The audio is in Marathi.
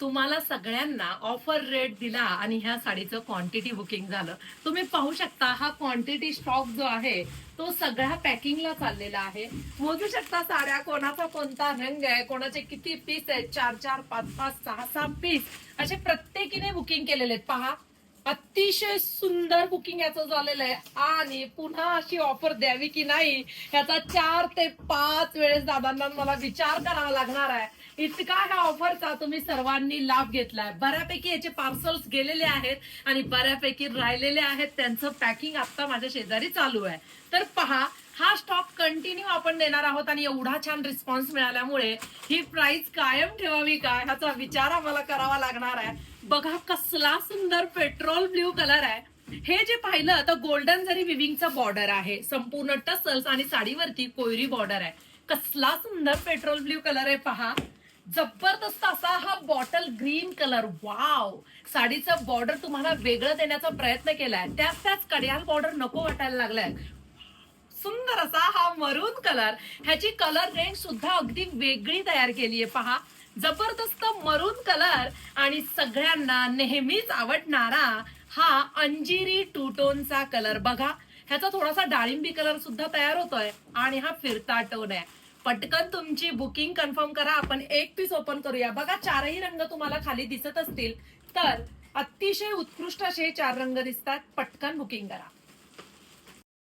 तुम्हाला सगळ्यांना ऑफर रेट दिला आणि ह्या साडीचं क्वांटिटी बुकिंग झालं. तुम्ही पाहू शकता हा क्वांटिटी स्टॉक जो आहे तो सगळ्या पॅकिंगला चाललेला आहे. मोजू शकता साड्या कोणाचा कोणता रंग आहे कोणाचे किती पीस आहेत चार चार पाच पाच सहा सहा पीस असे प्रत्येकीने बुकिंग केलेले आहेत. पहा अतिशय सुंदर बुकिंग याचं झालेलं आहे. आणि पुन्हा अशी ऑफर द्यावी की नाही याचा चार ते पाच वेळेस दादांना मला विचार करावा लागणार आहे. इतका ह्या ऑफरचा तुम्ही सर्वांनी लाभ घेतलाय. बऱ्यापैकी याचे पार्सल्स गेलेले आहेत आणि बऱ्यापैकी राहिलेले आहेत. त्यांचं पॅकिंग आता माझ्या शेजारी चालू आहे. तर पहा हा स्टॉक कंटिन्यू आपण देणार आहोत आणि एवढा छान रिस्पॉन्स मिळाल्यामुळे ही प्राइस कायम ठेवावी का? ह्याचा विचार आम्हाला करावा लागणार आहे. बघा कसला सुंदर पेट्रोल ब्ल्यू कलर आहे. हे जे पाहिलं तर गोल्डन जरी विविंगचा बॉर्डर आहे संपूर्ण टसल्स आणि साडीवरती कोयरी बॉर्डर आहे. कसला सुंदर पेट्रोल ब्ल्यू कलर आहे पहा. जबरदस्त असा हा बॉटल ग्रीन कलर. वाव! साडीचं बॉर्डर तुम्हाला वेगळं देण्याचा प्रयत्न केलाय. त्याच त्याच कड्याल बॉर्डर नको वाटायला लागलाय. सुंदर असा हा मरून कलर. ह्याची कलर रेंज सुद्धा अगदी वेगळी तयार केली आहे पहा. जबरदस्त मरून कलर आणि सगळ्यांना नेहमीच आवडणारा हा अंजिरी टूटोनचा कलर बघा. ह्याचा थोडासा डाळिंबी कलर सुद्धा तयार होतोय आणि हा फिरता टोन आहे. पटकन तुमची बुकिंग कन्फर्म करा. आपण एक पीस ओपन करूया. बघा चारही रंग तुम्हाला खाली दिसत असतील. तर अतिशय उत्कृष्ट असे चार रंग दिसतात. पटकन बुकिंग करा.